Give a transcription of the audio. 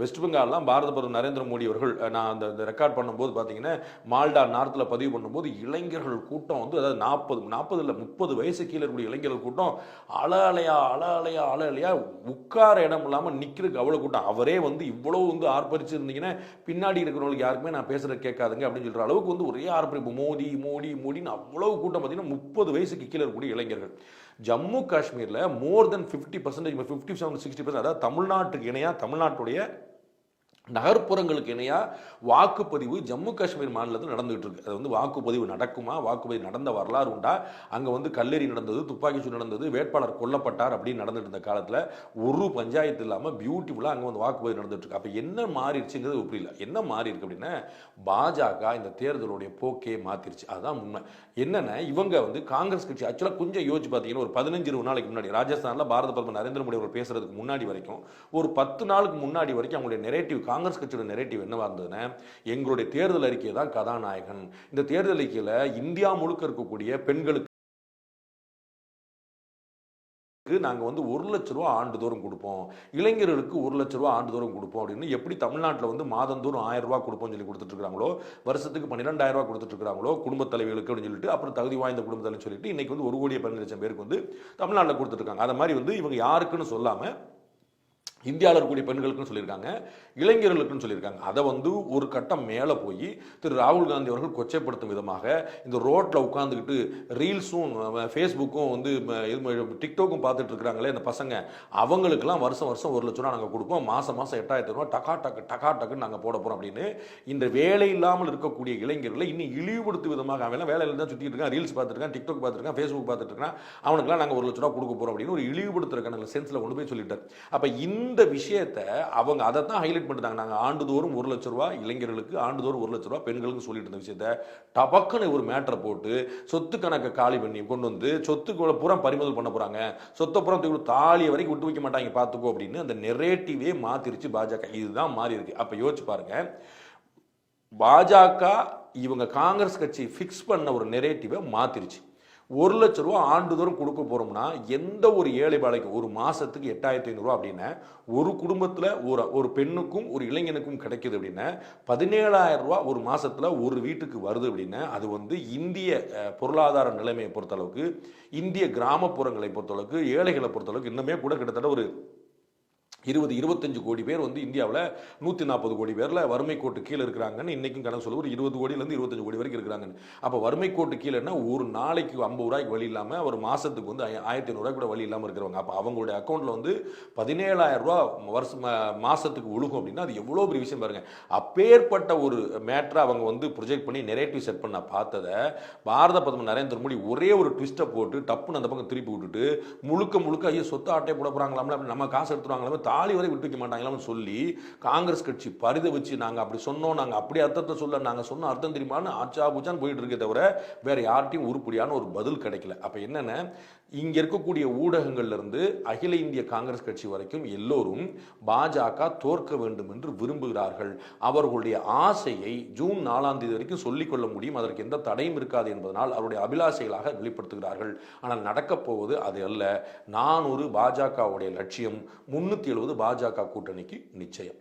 West பெங்கால்லாம் பாரத பிரதமர் நரேந்திர மோடி அவர்கள் நான் அந்த ரெக்கார்ட் பண்ணும்போது பார்த்தீங்கன்னா மால்டா நார்த்தில் பதிவு பண்ணும்போது இளைஞர்கள் கூட்டம் வந்து அதாவது நாற்பது நாற்பது இல்லை முப்பது வயசு கீழே இருக்கக்கூடிய இளைஞர்கள் கூட்டம் அல அலையா அல அலையா அல அலையா உட்கார இடம் இல்லாமல் நிற்கிறதுக்கு அவ்வளோ கூட்டம். அவரே வந்து இவ்வளோ வந்து ஆர்ப்பரிச்சு இருந்தீங்கன்னா பின்னாடி இருக்கிறவங்களுக்கு யாருக்குமே நான் பேசுகிற கேட்காதுங்க அப்படின்னு சொல்கிற அளவுக்கு வந்து ஒரே ஆர்ப்பரிப்பு. மோடி மோடி மோடின்னு அவ்வளோ கூட்டம் பார்த்தீங்கன்னா முப்பது வயசுக்கு கீழே இருக்கக்கூடிய இளைஞர்கள். ஜம்மு காஷ்மீரில் more than fifty percentage fifty seven sixty percent அதாவது தமிழ்நாட்டுக்கு இணையாக தமிழ்நாட்டுடைய நகர்ப்புறங்களுக்கு இணையாக வாக்குப்பதிவு ஜம்மு காஷ்மீர் மாநிலத்தில் நடந்துகிட்டு இருக்கு. அது வந்து வாக்குப்பதிவு நடக்குமா? வாக்குப்பதிவு நடந்த வரலாறு உண்டா? அங்கே வந்து கல்லெறி நடந்தது துப்பாக்கிச்சூடு நடந்தது வேட்பாளர் கொல்லப்பட்டார் அப்படின்னு நடந்துட்டு இருந்த காலத்தில் ஒரு பஞ்சாயத்து இல்லாமல் பியூட்டிஃபுல்லாக அங்கே வந்து வாக்குப்பதிவு நடந்துட்டு இருக்கு. அப்போ என்ன மாறிடுச்சுங்கிறது புரியல. என்ன மாறி இருக்கு அப்படின்னா பாஜக இந்த தேர்தலுடைய போக்கே மாத்திருச்சு. அதுதான் உண்மை. என்னென்ன இவங்க வந்து காங்கிரஸ் கட்சி ஆக்சுவலாக கொஞ்சம் யோசிச்சு பார்த்தீங்கன்னா ஒரு பதினஞ்சு இருபது நாளைக்கு முன்னாடி ராஜஸ்தானில் பாரத பிரதமர் நரேந்திர மோடி அவர் பேசுறதுக்கு முன்னாடி வரைக்கும் ஒரு பத்து நாளுக்கு முன்னாடி வரைக்கும் அவங்களுடைய நெரேட்டிவ் காங்கிரஸ் கட்சியோட நெரேட்டிவ் என்னவா இருந்ததுன்னா எங்களுடைய தேர்தல் அறிக்கை தான் கதாநாயகன். இந்த தேர்தல் அறிக்கையில் இந்தியா முழுக்க இருக்கக்கூடிய பெண்களுக்கு நாங்கள் வந்து ஒரு லட்ச ரூபா ஆண்டுதோறும் கொடுப்போம். இளைஞர்களுக்கு ஒரு லட்ச ரூபா ஆண்டுதோறும் கொடுப்போம் அப்படின்னு எப்படி தமிழ்நாட்டில் வந்து மாதந்தோறும் ஆயிரம் ரூபா கொடுப்போம்னு சொல்லி கொடுத்துட்டு இருக்காங்களோ வருஷத்துக்கு பன்னிரெண்டாயிரம் ரூபா கொடுத்துட்டு இருக்காங்களோ குடும்ப தலைவர்களுக்கு அப்படின்னு சொல்லிட்டு அப்புறம் தகுதி வாய்ந்த குடும்ப தலைன்னு சொல்லிட்டு இன்னைக்கு வந்து ஒரு கோடியே பதினஞ்சு லட்சம் பேருக்கு வந்து தமிழ்நாட்டில் கொடுத்துட்டு இருக்காங்க அதை மாதிரி வந்து இவங்க யாருக்குன்னு சொல்லாமல் இந்தியாவில் இருக்கக்கூடிய பெண்களுக்குன்னு சொல்லியிருக்காங்க இளைஞர்களுக்குன்னு சொல்லியிருக்காங்க. அதை வந்து ஒரு கட்டம் மேலே போய் திரு ராகுல் காந்தி அவர்கள் கொச்சைப்படுத்தும் விதமாக இந்த ரோட்டில் உட்காந்துக்கிட்டு ரீல்ஸும் ஃபேஸ்புக்கும் வந்து இது டிக்டாக்கும் பார்த்துட்டு இருக்கிறாங்களே இந்த பசங்க அவங்களுக்கெல்லாம் வருஷம் வருஷம் ஒரு லட்ச ரூபா நாங்கள் கொடுப்போம். மாதம் மாதம் எட்டாயிரத்தி ரூபா டக்கா டக்கு டக்கா டக்குன்னு நாங்கள் போட போகிறோம் அப்படின்னு இந்த வேலை இல்லாமல் இருக்கக்கூடிய இளைஞர்களை இன்னும் இழிவுபடுத்தும் விதமாக அவன் வேலையில் தான் சுற்றிட்டு இருக்கான். ரீல்ஸ் பார்த்துருக்கான் டிக்டாக் பார்த்துருக்கான் ஃபேஸ்புக் பார்த்துட்டு இருக்கான். அவனுக்குலாம் நாங்கள் ஒரு லட்ச ரூபா கொடுக்க போகிறோம் அப்படின்னு ஒரு இழிவுபடுத்துறதுக்கான சென்ஸில் கொண்டு போய் சொல்லிட்டார். அப்போ இந்த இந்த விஷயத்தை அவங்க அதை தான் ஹைலைட் பண்ணிட்டாங்க. நாங்கள் ஆண்டுதோறும் ஒரு லட்ச ரூபா இளைஞர்களுக்கு ஆண்டுதோறும் ஒரு லட்ச ரூபா பெண்களுக்கு சொல்லிட்டு இருந்த விஷயத்த டபக்குன்னு ஒரு மேட்டரை போட்டு சொத்து கணக்கை காலி பண்ணி கொண்டு வந்து சொத்துக்களை பூரா பறிமுதல் பண்ண போகிறாங்க சொத்தை பூரா தூக்கி தாலியை வரைக்கும் விட்டு வைக்க மாட்டாங்க. பார்த்துக்கோ அப்படின்னு அந்த நெரேட்டிவே மாத்திருச்சு பாஜக. இதுதான் மாறி இருக்கு. அப்போ யோசிச்சு பாருங்க. பாஜக இவங்க காங்கிரஸ் கட்சி ஃபிக்ஸ் பண்ண ஒரு நெரேட்டிவை மாத்திருச்சு. ஒரு லட்ச ரூபா ஆண்டுதோறும் கொடுக்க போறோம்னா எந்த ஒரு ஏழை பாலைக்கு ஒரு மாசத்துக்கு எட்டாயிரத்தி ஐநூறுரூவா அப்படின்னா ஒரு குடும்பத்துல ஒரு ஒரு பெண்ணுக்கும் ஒரு இளைஞனுக்கும் கிடைக்குது அப்படின்னா பதினேழாயிரம் ரூபா ஒரு மாசத்துல ஒரு வீட்டுக்கு வருது அப்படின்னா அது வந்து இந்திய பொருளாதார நிலைமையை பொறுத்தளவுக்கு இந்திய கிராமப்புறங்களை பொறுத்தளவுக்கு ஏழைகளை பொறுத்தளவுக்கு இன்னுமே கூட கிட்டத்தட்ட ஒரு இருபது இருபத்தஞ்சு கோடி பேர் வந்து இந்தியாவில் நூற்றி நாற்பது கோடி பேரில் வறுமை கோட்டு கீழே இருக்கிறாங்கன்னு இன்றைக்கும் கணக்கு சொல்ல ஒரு இருபது கோடியிலேருந்து இருபத்தஞ்சு கோடி வரைக்கும் இருக்கிறாங்கன்னு. அப்போ வறுமை கோட்டு கீழேன்னா ஒரு நாளைக்கு ஐம்பது ரூபாய்க்கு வழி இல்லாமல் ஒரு மாதத்துக்கு வந்து ஆயிரத்தி ஐநூறுரூவா கூட வழி இல்லாமல் இருக்கிறவங்க. அப்போ அவங்களுடைய அக்கௌண்ட்டில் வந்து பதினேழாயிரம் ரூபா வருஷம் மாதத்துக்கு ஒழுகும் அப்படின்னா அது எவ்வளோ பெரிய விஷயம் பாருங்கள் அப்பேற்பட்ட ஒரு மேட்ரை அவங்க வந்து ப்ரொஜெக்ட் பண்ணி நெரேட்டிவ் செட் பண்ண பார்த்ததை பாரத பிரதமர் நரேந்திர மோடி ஒரே ஒரு ட்விஸ்ட்டை போட்டு டப்புன்னு அந்த பக்கம் திருப்பி விட்டுட்டு முழுக்க முழுக்க ஐயோ சொத்து ஆட்டை போட போகிறாங்களாம்ல அப்படி நம்ம காசு எடுத்துருவாங்களாமே தாலி வரை விட்டு வைக்க மாட்டாங்களான்னு சொல்லி காங்கிரஸ் கட்சி பரித வச்சு நாங்க அப்படி சொன்னோம் நாங்க அப்படி அர்த்தத்தை சொல்ல நாங்க சொன்ன அர்த்தம் தெரியுமான்னு ஆச்சா பூச்சான்னு போயிட்டு இருக்கே தவிர வேற யார்ட்டையும் உருப்படியான ஒரு பதில் கிடைக்கல. அப்போ என்னென்ன? இங்க இருக்கக்கூடிய ஊடகங்கள்ல இருந்து அகில இந்திய காங்கிரஸ் கட்சி வரைக்கும் எல்லோரும் பாஜக தோற்க வேண்டும் என்று விரும்புகிறார்கள். அவர்களுடைய ஆசையை ஜூன் நாலாம் தேதி வரைக்கும் சொல்லிக்கொள்ள முடியும். அதற்கு எந்த தடையும் இருக்காது என்பதனால் அவருடைய அபிலாசைகளாக வெளிப்படுத்துகிறார்கள். ஆனால் நடக்கப் போவது அது அல்ல. நானூறு பாஜகவுடைய லட்சியம் முன்னூத்தி எழுபது பாஜக கூட்டணிக்கு நிச்சயம்.